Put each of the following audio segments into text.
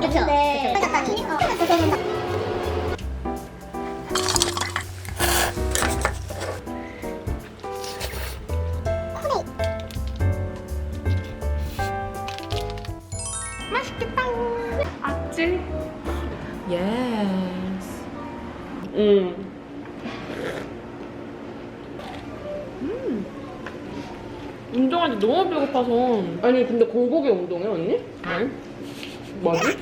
그쵸? 네. 악질. 예스. 음. 음. 운동하는데 너무 배고파서. 아니, 근데 공복에 운동해, 언니? 뭐지?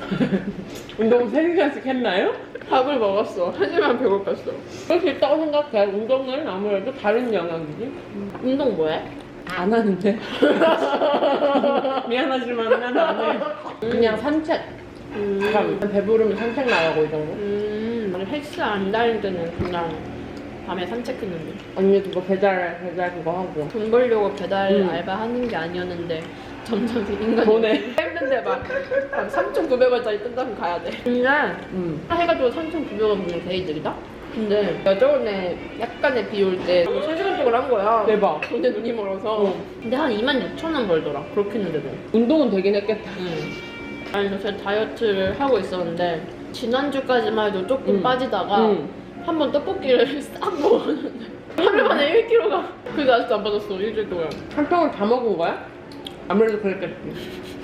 운동 3시간씩 했나요? 밥을 먹었어. 하지만 배고팠어. 그럴 수 있다고 생각해. 운동은 아무래도 다른 영역이지. 운동 뭐해? 안 하는데. 미안하지만 난 안 해. 그냥 산책. 약간 배부르면 산책 나가고 이 정도? 음, 헬스 안 다닐 때는 그냥 밤에 산책했는데 언니도 뭐 배달, 배달 그거 하고. 돈 벌려고 배달 음. 알바 하는 게 아니었는데 점점 인간이 돈에. 힘든데 막, 막 3,900원짜리 뜬다면 가야 돼 근데 음. 해가지고 3,900원 주는 데이들이다? 근데 나 저번에 약간의 비 올 때 3시간 동안 한 거야 대박. 근데 눈이 멀어서 어. 근데 한 26,000원 벌더라 그렇게 했는데도 운동은 되긴 했겠다. 응. 아니 저 다이어트를 하고 있었는데 지난주까지만 해도 조금 음. 빠지다가 음. 한번 떡볶이를 싹 먹었는데 하루 만에 1kg가 그게 아직도 안 빠졌어 일주일 동안 한 병을 다 먹은 거야? 아무래도 그랬겠지. 아까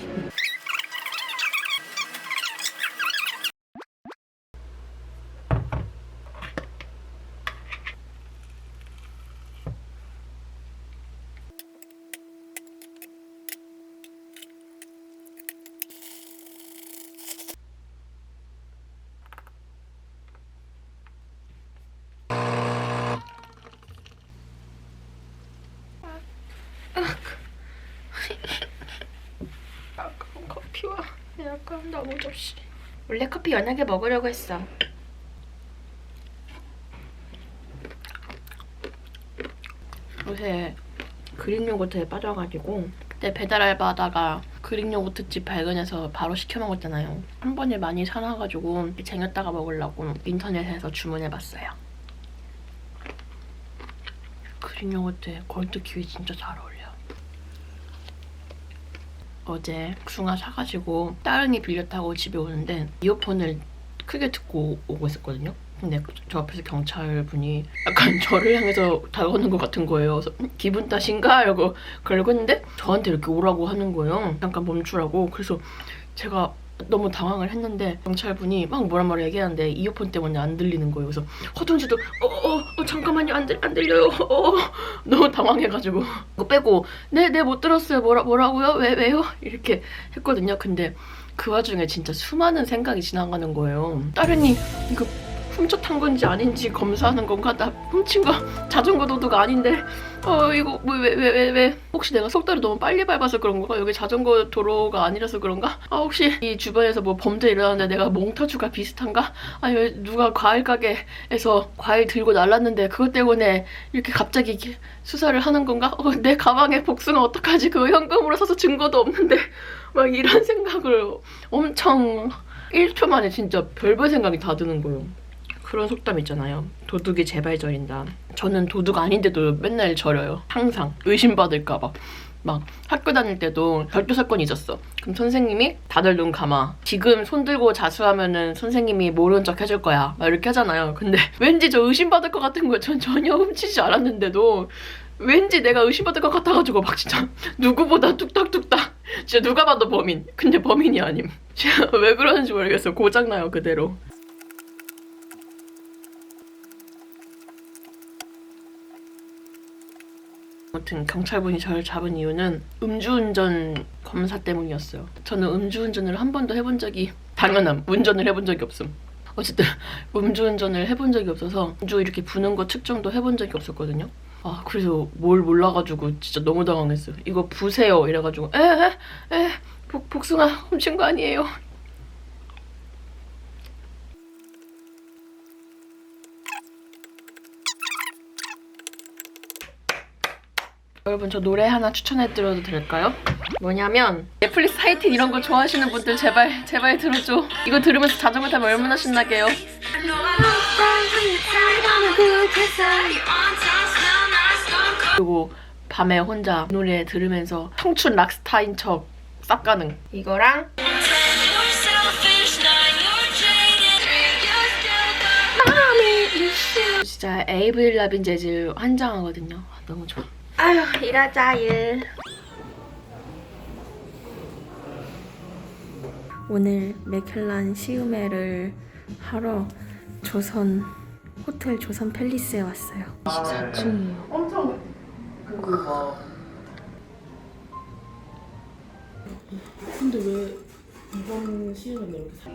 약간 나무 접시 원래 커피 연하게 먹으려고 했어. 요새 그릭 요거트에 빠져가지고 그때 배달 알바하다가 그릭 요거트 집 발견해서 바로 시켜 먹었잖아요. 한 번에 많이 사놔가지고 쟁였다가 먹으려고 인터넷에서 주문해봤어요. 그릭 요거트에 골드 키위 진짜 잘 어울려 어제 숭아 사가지고 따릉이 빌려 타고 집에 오는데 이어폰을 크게 듣고 오고 있었거든요. 근데 저 앞에서 경찰 분이 약간 저를 향해서 다가오는 것 같은 거예요. 그래서 음, 기분 탓인가? 이러고 그러고 했는데 저한테 이렇게 오라고 하는 거예요. 잠깐 멈추라고. 그래서 제가 너무 당황을 했는데 경찰분이 막 뭐라 뭐라 얘기하는데 이어폰 때문에 안 들리는 거예요. 그래서 허둥지둥 어어 어, 잠깐만요 안, 들, 안 들려요. 어, 너무 당황해가지고 그거 빼고 네 네 못 들었어요. 뭐라 뭐라고요? 왜 왜요? 이렇게 했거든요. 근데 그 와중에 진짜 수많은 생각이 지나가는 거예요. 따르니 이거 훔쳐 탄 건지 아닌지 검사하는 건가? 나 훔친 거 자전거 도둑 아닌데 어 이거 왜 왜 왜 왜 혹시 내가 속도를 너무 빨리 밟아서 그런 건가? 여기 자전거 도로가 아니라서 그런가? 아 혹시 이 주변에서 뭐 범죄 일어났는데 내가 몽타주가 비슷한가? 아니 왜 누가 과일 가게에서 과일 들고 날랐는데 그것 때문에 이렇게 갑자기 수사를 하는 건가? 어, 내 가방에 복숭아 어떡하지? 그거 현금으로 사서 증거도 없는데 막 이런 생각을 엄청 1초 만에 진짜 별별 생각이 다 드는 거예요. 그런 속담 있잖아요. 도둑이 제발 저린다. 저는 도둑 아닌데도 맨날 저려요. 항상 의심받을까봐. 막 학교 다닐 때도 절도 사건이 있었어. 그럼 선생님이 다들 눈 감아. 지금 손 들고 자수하면은 선생님이 모르는 척 해줄 거야. 막 이렇게 하잖아요. 근데 왠지 저 의심받을 것 같은 거예요. 전 전혀 훔치지 않았는데도 왠지 내가 의심받을 것 같아가지고 막 진짜 누구보다 뚝딱뚝딱 진짜 누가 봐도 범인. 근데 범인이 아님. 진짜 왜 그러는지 모르겠어. 고장나요 그대로. 아무튼 경찰분이 저를 잡은 이유는 음주운전 검사 때문이었어요. 저는 음주운전을 한 번도 해본 적이 당연함. 운전을 해본 적이 없음. 어쨌든 음주운전을 해본 적이 없어서 음주 이렇게 부는 거 측정도 해본 적이 없었거든요. 아 그래서 뭘 몰라가지고 진짜 너무 당황했어요. 이거 부세요 이래가지고 에에에 복 복숭아 훔친 거 아니에요. 여러분 저 노래 하나 추천해드려도 될까요? 뭐냐면 넷플릭스 하이틴 이런 거 좋아하시는 분들 제발 제발 들어줘. 이거 들으면서 자전거 타면 얼마나 신나게요. 그리고 밤에 혼자 노래 들으면서 청춘 락스타인 척 싹가능. 이거랑 진짜 에이브릴 라빈 재질 환장하거든요. 아, 너무 좋아. 아휴 일하자 일. 오늘 맥켈란 시음회를 하러 조선 호텔 조선 팰리스에 왔어요. 24층이에요. 엄청 그뭐 근데 왜 이번 시즌은 이렇게 살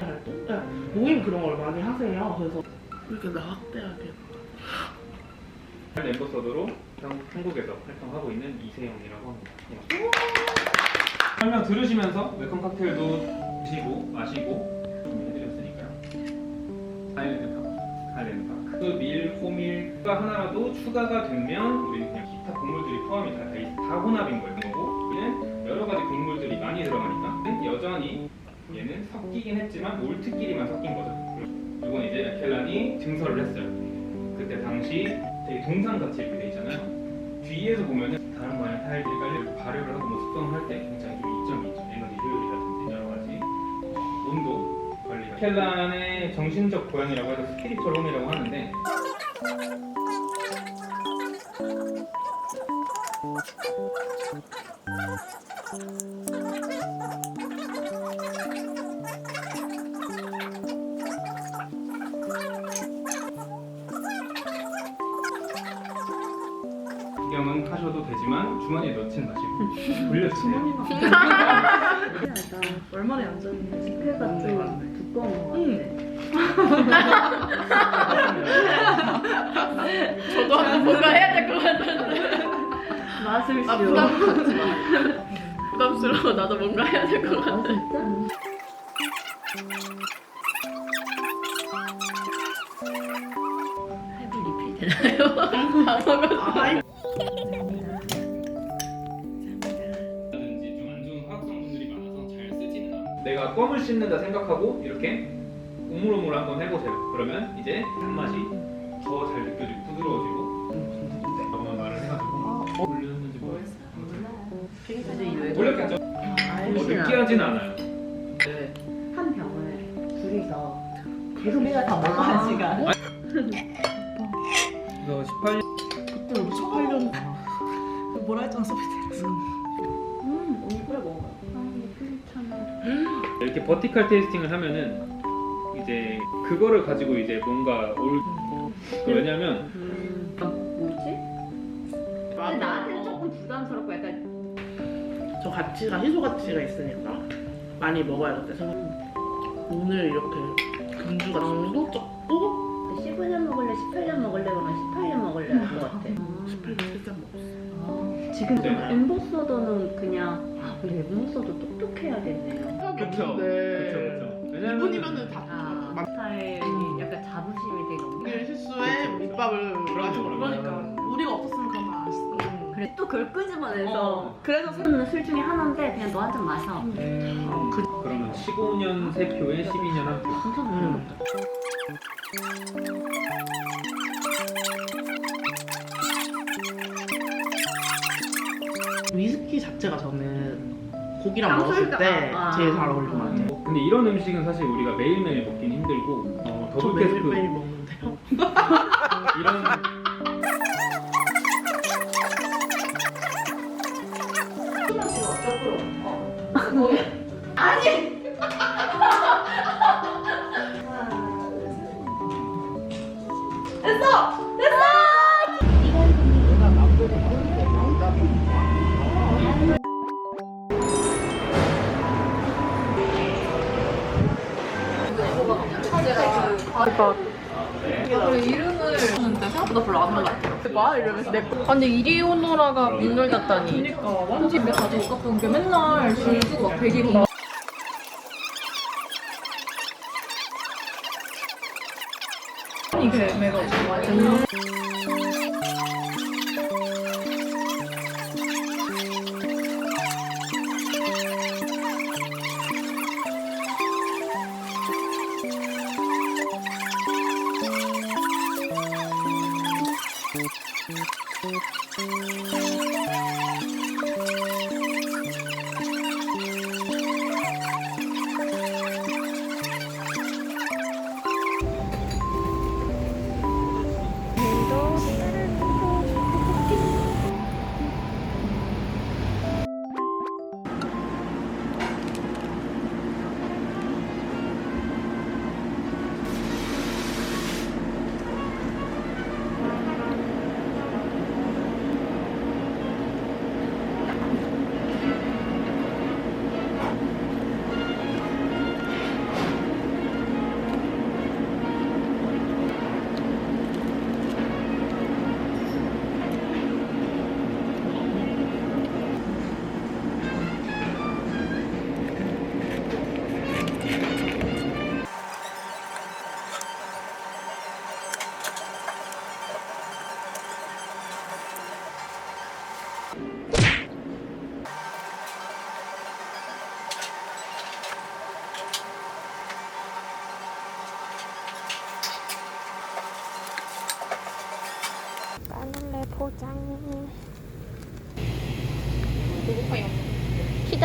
활동? 네, 모임 그런 걸 많이 하세요. 그래서 이렇게 나학대하게 멤버서드로 한- 한국에서 활동하고 있는 이세영이라고 합니다. 예. 설명 들으시면서 웰컴 칵테일도 드시고 마시고 준비해드렸으니까요. 파크. 그 밀, 호밀가 하나라도 추가가 되면 우리 그냥 기타 곡물들이 포함이 다, 돼 있- 다 혼합인 거예요. 얘는 여러 가지 곡물들이 많이 들어가니까 여전히 얘는 섞이긴 했지만 올트끼리만 섞인 거죠. 이건 이제 에켈란이 증설을 했어요. 그때 당시 되게 동상같이 이렇게 돼 있잖아요. 뒤에서 보면은 다른 방향 타일들이 깔려 발효를 하고 뭐 숙성을 할 때 굉장히 좀 이점이 있죠. 에너지 효율이라든지 여러 가지 온도 관리가. 켈란의 정신적 고향이라고 해서 스피리추얼 홈이라고 하는데 구경은 하셔도 되지만 주머니에 넣진 마시고 돌려주세요. 얼마나 얌전히 스페가 좀 두꺼운 것 같아. 저도 한번 뭔가 해야 될 것 같은데. 맛을 아 쉬어. 부담 갖지 마. 부담스러워. 나도 뭔가 해야 될 것 같아. 할부 리필 되나요? 다 먹었어. 내가 껌을 씹는다 생각하고 이렇게 우물우물 한번 해보세요. 그러면 이제 단맛이 더 잘 느껴지고 부드러워지고. 엄마 말을 해가지고 올렸는지 모르겠어. 올렸겠죠? 뭐 느끼하진 않아요. 네. 한 병을 둘이서 계속 우리가 다 먹어 한 시간. 그래서 18년 그때 우리 18년 뭐라 했잖아 소피테 버티컬 테이스팅을 하면은 이제 그거를 가지고 이제 뭔가 올 왜냐면 뭐지? 근데 나한테는 조금 부담스럽고 약간 저 가치가 희소 가치가 있으니까 많이 먹어야겠다 생각. 오늘 이렇게 금주가 당도 적고 15년 먹을래, 18년 먹을래, 그러면 18년 먹을래 할 것 같아. 18년 일단 먹었어. 지금 네. 엠보서더는 그냥 아, 우리 엠보서더 똑똑해야겠네요. 그쵸 네. 그쵸 그쵸 왜냐면 이분이면은 다 아, 맞- 스타일이 약간 자부심이 되게 없네. 이게 실수에 밑밥을 그러죠, 그러니까 우리가 없었으면 그런 말안 했어. 그래 또 그걸 끄집어내서 어, 그래서 사- 술, 술 중에 하나인데 그냥 너 한 잔 마셔. 어, 그 그러면 15년 세 표에 12년 한 표. 진짜 음. 위스키 자체가 저는 고기랑 먹었을 때 아. 제일 잘 어울리는 것 같아요. 어, 근데 이런 음식은 사실 우리가 매일매일 먹긴 힘들고 어, 저 더블 매일 캐스트 매일 먹는데요. 이런 생각보다 별로 안 올라. 봐 이러면서 내. 아니 이리오노라가 문을 닫다니. 그러니까 완전 집에 가서 있었던 게 맨날 줄수고 막 대기고. Thank you.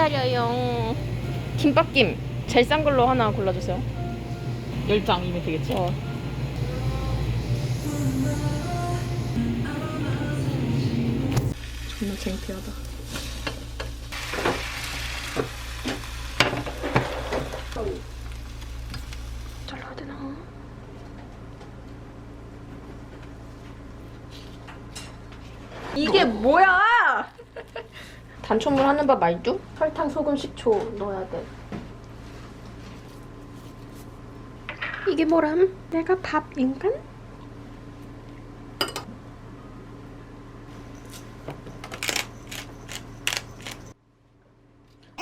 기다려요. 김밥김 제일 싼 걸로 하나 골라주세요. 열장이면 되겠지? 어. 존나 창피하다. 잘라야 되나? 이게 뭐야? 단촛물 하는 밥 말죠? 설탕, 소금, 식초 넣어야 돼. 이게 뭐람? 내가 밥 인간?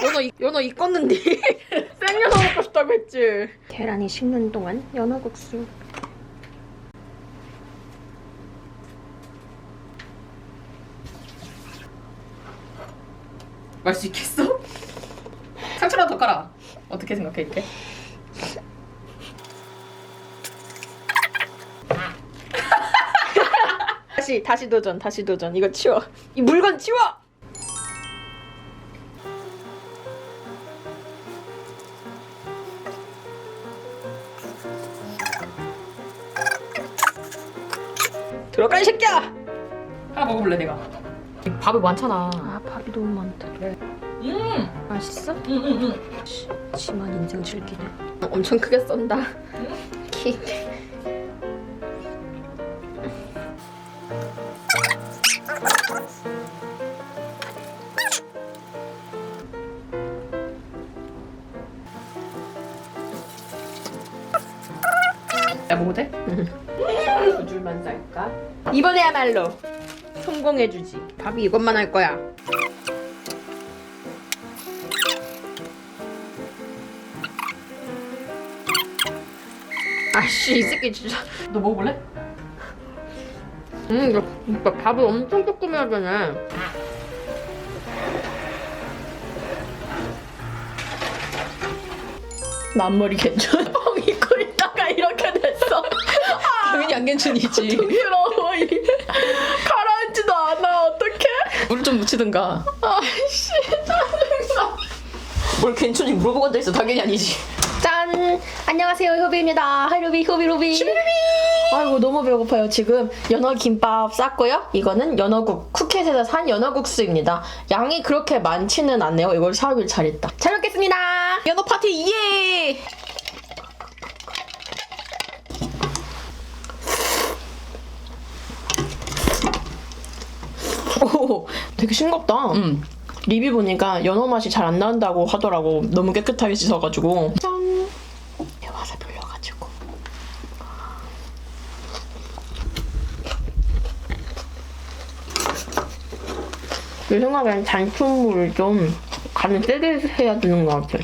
연어 이, 연어 익었는데 생연어 먹고 싶다고 했지 계란이 식는 동안 연어국수 말 수 있겠어? 상추라도 더 깔아. 어떻게 생각해 이렇게? 다시 다시 도전 다시 도전 이거 치워 이 물건 치워 들어가 이 새끼야 하나 먹어볼래 내가. 밥이 많잖아. 아 밥이 너무 많다 음. 맛있어? 응응응. 심한 인생 즐기네 엄청 크게 썬다 키 야 먹어도 돼? 두 줄만 쌀까? 이번에야말로 성공해주지. 밥이 이것만 할 거야. 아씨 이 새끼 진짜. 너 먹어볼래? 음 이거 밥을 엄청 조금 해야 되네. 나 앞머리 괜찮아? 뻥 입고 있다가 이렇게 됐어. 당연히 안 괜찮이지. 부끄러워 이 가라앉지도 않아 어떡해? 물 좀 묻히든가. 아씨 짜증나. 뭘 괜찮이 물어보고 앉아있어. 당연히 아니지. 짠! 안녕하세요, 효비입니다. 하이루비, 효비루비. 슈비루비! 아이고, 너무 배고파요. 지금 연어 김밥 쌌고요. 이거는 연어국, 쿠켓에서 산 연어국수입니다. 양이 그렇게 많지는 않네요. 이걸 사오길 잘했다. 잘 먹겠습니다! 연어 파티, 예! 오, 되게 싱겁다. 응. 리뷰 보니까 연어 맛이 잘 안 난다고 하더라고. 너무 깨끗하게 씻어가지고. 짠! 와사비 올려가지고. 내 생각엔 단추물을 좀 간을 세게 해야 되는 것 같아.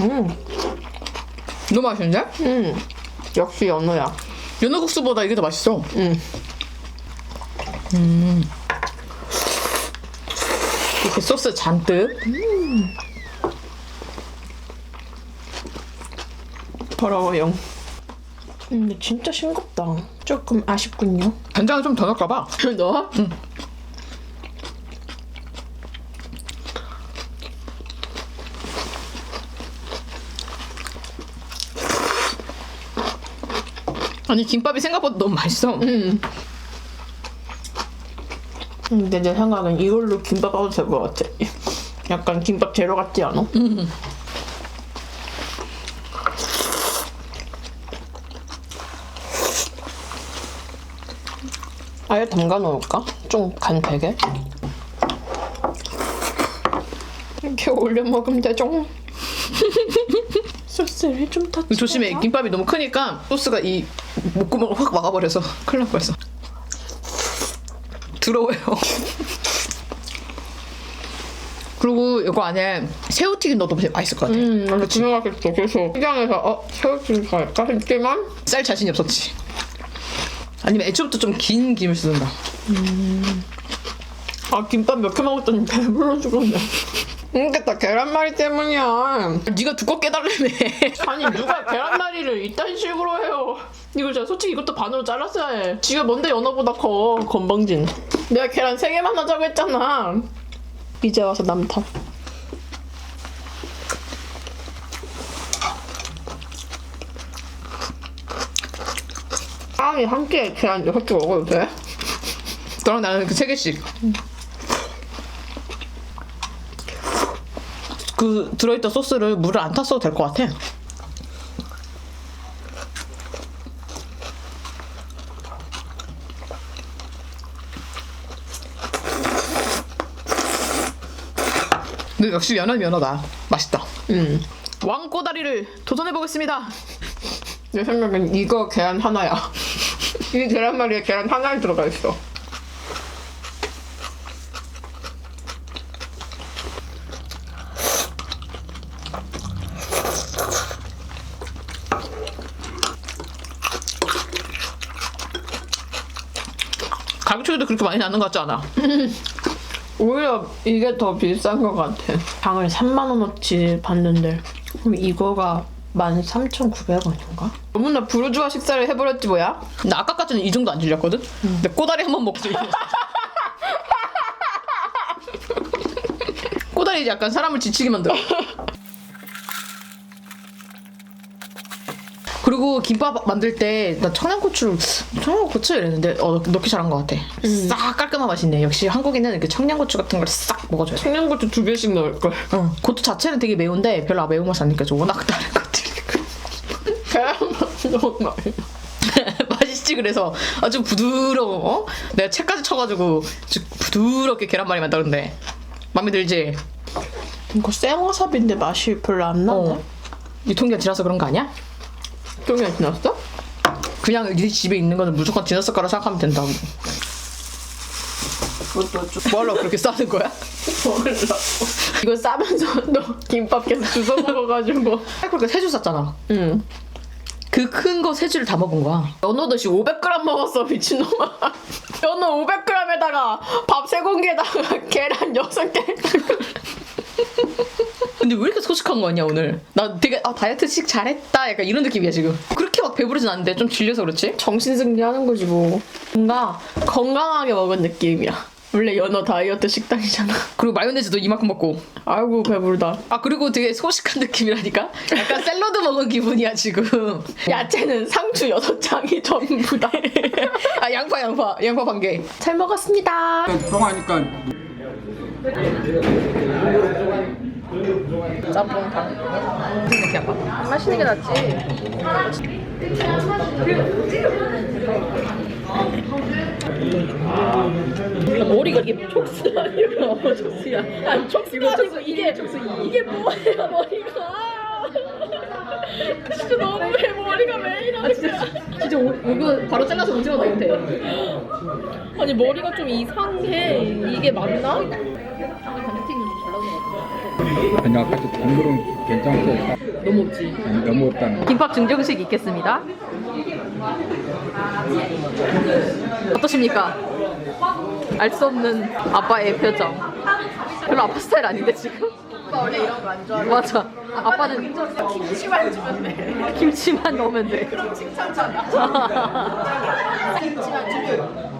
음, 너무 맛있는데? 음. 역시 연어야. 연어국수보다 이게 더 맛있어. 음. 이렇게 소스 잔뜩. 더러워요. 음, 근데 진짜 싱겁다. 조금 아쉽군요. 간장을 좀 더 넣을까 봐. 넣어? 응. 아니 김밥이 생각보다 너무 맛있어. 음. 근데 내 생각엔 이걸로 김밥 하도 될 것 같아. 약간 김밥 재료 같지 않아? 아예 담가 놓을까? 좀 간 되게. 이렇게 올려 먹으면 되죠. 소스를 좀 더. 조심해 김밥이 너무 크니까 소스가 이 목구멍을 확 막아버려서 큰일 날 뻔했어. 더러워요. 그리고 이거 안에 새우튀김 넣어도 맛있을 것 같아. 음, 나도 그 생각했어. 그래서 시장에서 어 새우튀김 살까 했지만 쌀 자신이 없었지. 아니면 애초부터 좀 긴 김을 쓰든가. 아 김밥 몇 개 먹었더니 배불러 죽었네. 그러니까 계란말이 때문이야. 네가 두껍게 해달라며. 아니 누가 계란말이를 이딴 식으로 해요. 이걸 제가 솔직히 이것도 반으로 잘랐어야 해. 지가 뭔데 연어보다 커. 건방진. 내가 계란 3개만 하자고 했잖아. 이제 와서 남 탓. 빵이 한 끼에 계란 6개 먹어도 돼? 너랑 나는 그 3개씩. 그 들어있던 소스를 물을 안 탔어도 될 것 같아. 역시 연어는 연어다. 맛있다. 음. 왕꼬다리를 도전해 보겠습니다. 내 생각엔 이거 계란 하나야. 이 계란말이에 계란 하나에 들어가 있어. 가격차이도 그렇게 많이 나는 것 같지 않아? 오히려 이게 더 비싼 것 같아. 방을 3만 원어치 받는데 그럼 이거가 13,900원인가? 너무나 부르주아 식사를 해버렸지 뭐야? 나 아까까지는 이 정도 안 질렸거든? 근데 꼬다리 한 번 먹고 꼬다리 이제 약간 사람을 지치게 만들어. 그리고 김밥 만들 때 나 청양고추를 청양고추 이랬는데 어 넣기 잘한 것 같아. 싹 깔끔한 맛이네. 역시 한국인은 그 청양고추 같은 걸 싹 먹어줘야 돼. 청양고추 두 개씩 넣을 걸. 어. 고추 자체는 되게 매운데 별로 매운 맛이 안 느껴져. 워낙 다른 것들이. 계란맛 너무 많이. 맛있지 그래서 아주 부드러워. 어? 내가 채까지 쳐가지고 아주 부드럽게 계란말이 만들었는데 마음에 들지? 이거 생와사비인데 맛이 별로 안 나네. 유통기한 지나서 그런 거 아니야? 유통기한 지났어? 그냥 네 집에 있는 거는 무조건 지났을 거라 생각하면 된다고. 뭐하려고 그렇게 싸는 거야? 먹으려고. 이거 싸면서 너 김밥 계속 주워 먹어가지고. 그러니까 세줄 쌌잖아. 응. 그 큰 거 세 줄을 다 먹은 거야. 연어 듯이 500g 먹었어, 미친놈아. 연어 500g에다가 밥 세 공기에다가 계란 6개에다가. 근데 왜 이렇게 소식한 거 아니야 오늘? 나 되게 아 다이어트식 잘했다. 약간 이런 느낌이야 지금. 그렇게 막 배부르진 않는데 좀 질려서 그렇지? 정신승리하는 거지 뭐. 뭔가 건강하게 먹은 느낌이야. 원래 연어 다이어트 식단이잖아. 그리고 마요네즈도 이만큼 먹고. 아이고 배부르다. 아 그리고 되게 소식한 느낌이라니까? 약간 샐러드 먹은 기분이야 지금. 야채는 상추 6장이 전부다. 아 양파 양파. 양파 반 개. 잘 먹었습니다. 똥하니까 짬뽕탕 이렇게 양파 마시는 게 낫지 머리가 이게 촉수 아니야? 어, 촉수야. 아니 촉수 아니고 이게 촉수 이게 뭐예요 머리가? 진짜 너무해 머리가 왜 이러는 진짜, 진짜 오, 이거 바로 잘라서 넣으면 돼. 아니 머리가 좀 이상해. 이게 맞나? 아니 아까도 단물은 괜찮고 너무 없지. 아니, 너무 없다는 김밥 증정식 있겠습니다. 어떠십니까? 알 수 없는 아빠의 표정. 별로 아빠 스타일 아닌데 지금? 아빠 원래 이런 거 안 좋아해. 맞아. 아빠는 김치만 주면 돼. 김치만 넣으면 돼. 칭찬잖아. 김치만 주면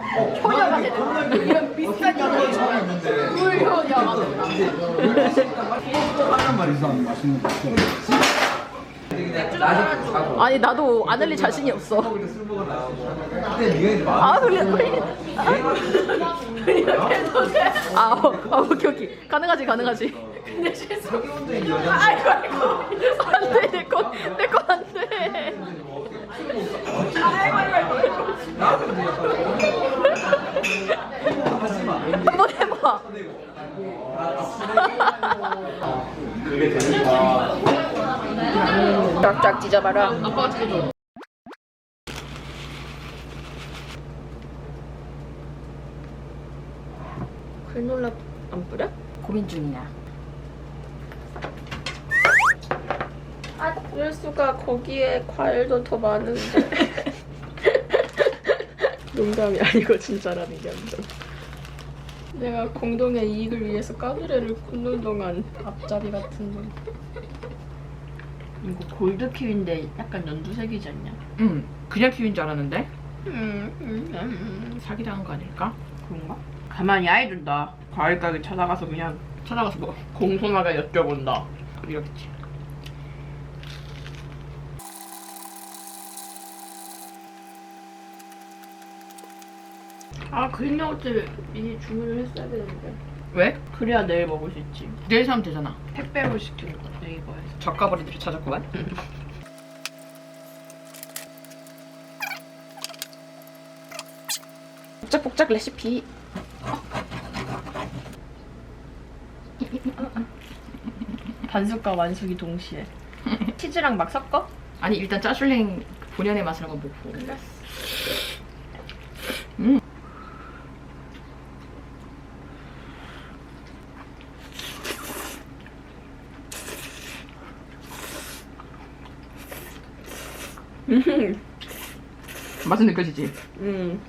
효녀가 되는 이런 말 있어 맛있는 거 아니 나도 안 흘릴 자신이 없어. 아 흘려 흘리. 아, 어, 어, 오케이 오케이 가능하지 가능하지. 근데 실수. 아이고 아이고 안돼 내거내거 안돼. 한번 해봐. 쫙쫙 찢어봐라. 글놀라 안 뿌려? 고민 중이야. 아, 그럴 수가 거기에 과일도 더 많은데. 농담이 아니고 진짜라는 게 아니라. 내가 공동의 이익을 위해서 까누레를 굽는 동안 앞자리 같은 놈. 이거 골드 키위인데 약간 연두색이지 않냐? 응. 그냥 키윈 줄 알았는데 음, 음, 음. 사기당한 거 아닐까? 그런가? 가만히 아이들다. 과일 가게 찾아가서 그냥 찾아가서 뭐 공손하게 여쭤본다. 이렇지. 아 그린 요거트 미리 주문을 했어야 되는데. 왜? 그래야 내일 먹을 수 있지. 내일 사면 되잖아. 택배로 시킨 거 네이버에서. 저가버리들이 찾았구만. 복작복작 레시피. 반숙과 완숙이 동시에. 치즈랑 막 섞어? 아니 일단 짜슐랭 본연의 맛을 한번 보고. 맛은 느껴지지? 음.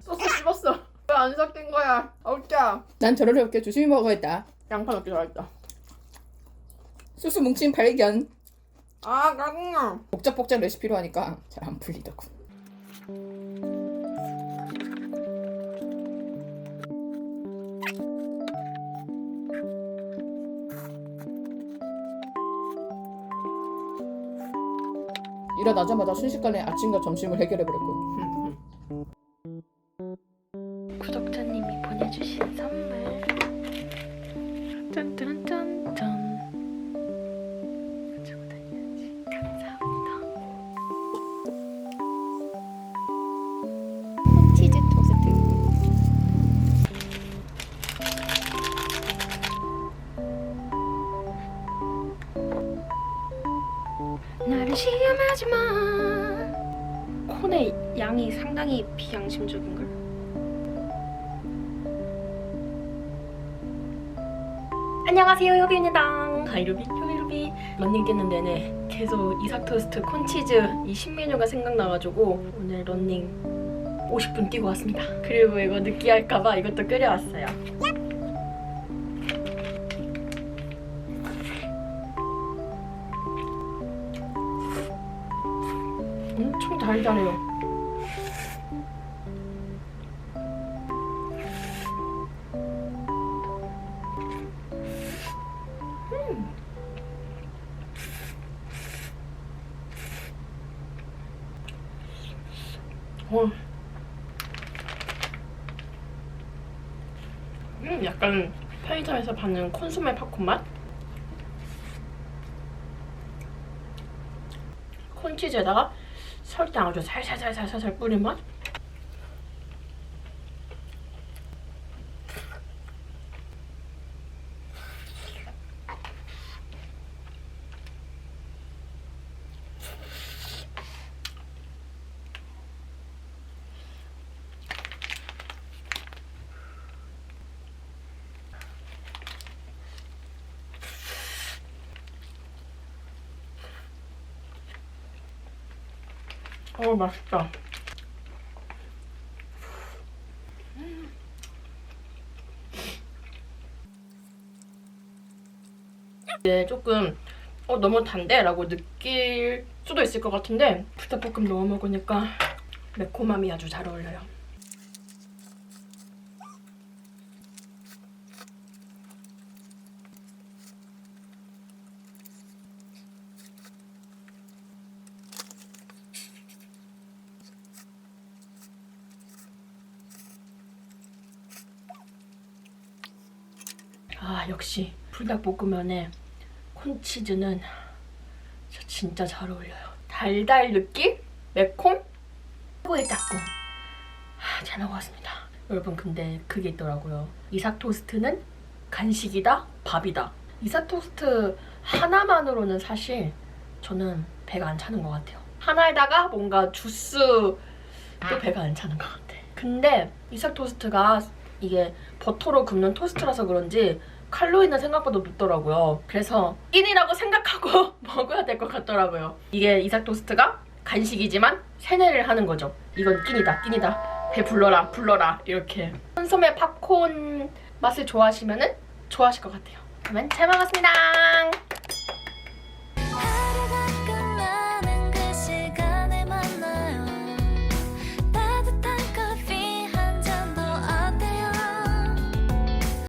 소스 씹었어. 왜 안 섞인 거야? 어짜. 난 저를 이렇게 조심히 먹어야겠다. 양파 넣기 잘했다. 소스 뭉친 발견. 아, 짜증나. 복잡복잡 레시피로 하니까 잘 안 풀리더군. 일어나자마자 순식간에 아침과 점심을 해결해버렸군. 하지 마 콘의 양이 상당히 비양심적인걸? 안녕하세요 요비입니다. 하이루비? 요비루비? 런닝 뛰는 내내 계속 이삭 토스트 콘치즈 이 신메뉴가 생각나가지고 오늘 런닝 50분 뛰고 왔습니다. 그리고 이거 느끼할까봐 이것도 끓여왔어요 엄청 달달해요 어. 음, 약간 편의점에서 파는 콘소메 팝콘 맛? 콘치즈에다가 설탕 아주 살살살살살살 뿌린 맛? 어 맛있다. 네, 조금 어 너무 단데 라고 느낄 수도 있을 것 같은데 불닭볶음 넣어 먹으니까 매콤함이 아주 잘 어울려요. 아 역시 불닭볶음면에 콘치즈는 저 진짜 잘 어울려요. 달달 느낌, 매콤, 최고의 짝꿍. 아, 잘 먹었습니다. 여러분 근데 그게 있더라고요. 이삭 토스트는 간식이다, 밥이다. 이삭 토스트 하나만으로는 사실 저는 배가 안 차는 것 같아요. 하나에다가 뭔가 주스도 배가 안 차는 것 같아. 근데 이삭 토스트가 이게 버터로 굽는 토스트라서 그런지 칼로리는 생각보다 높더라고요. 그래서 끼니라고 생각하고 먹어야 될 것 같더라고요. 이게 이삭 토스트가 간식이지만 세뇌를 하는 거죠. 이건 끼니다, 끼니다. 배 불러라, 불러라 이렇게. 콘소메 팝콘 맛을 좋아하시면은 좋아하실 것 같아요. 그러면 잘 먹었습니다.